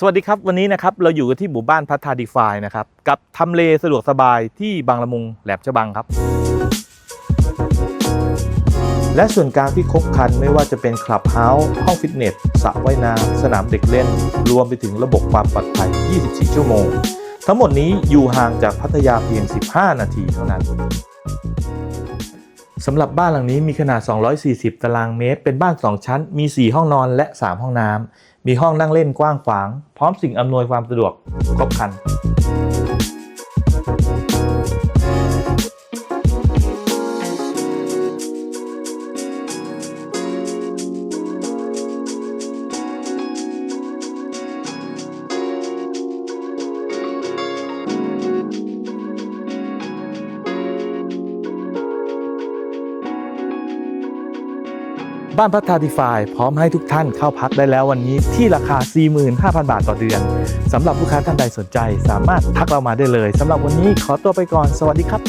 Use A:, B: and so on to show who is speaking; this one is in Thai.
A: สวัสดีครับ วันนี้นะครับเราอยู่กันที่หมู่บ้านพัฒนาดีไฟนะครับ กับทำเลสะดวกสบายที่บางละมุงแหลมฉบังครับ และส่วนกลางที่ครบครันไม่ว่าจะเป็นคลับเฮาส์ห้องฟิตเนสสระว่ายน้ำสนามเด็กเล่น รวมไปถึงระบบความปลอดภัย 24 ชั่วโมง ทั้งหมดนี้อยู่ห่างจากพัทยาเพียง 15 นาทีเท่านั้น สำหรับบ้านหลังนี้มีขนาด 240 ตารางเมตร เป็นบ้าน 2 ชั้น มี 4 ห้องนอนและ 3 ห้องน้ำ มีห้องนั่งเล่นกว้างขวาง พร้อมสิ่งอำนวยความสะดวกครบครัน บ้านพัฒนาดีฟายพร้อมให้ทุกท่านเข้าพักได้แล้ววันนี้ที่ราคา 45,000 บาทต่อเดือนสำหรับลูกค้าท่านใดสนใจ สามารถทักเรามาได้เลยสำหรับวันนี้ขอตัวไปก่อนสวัสดีครับ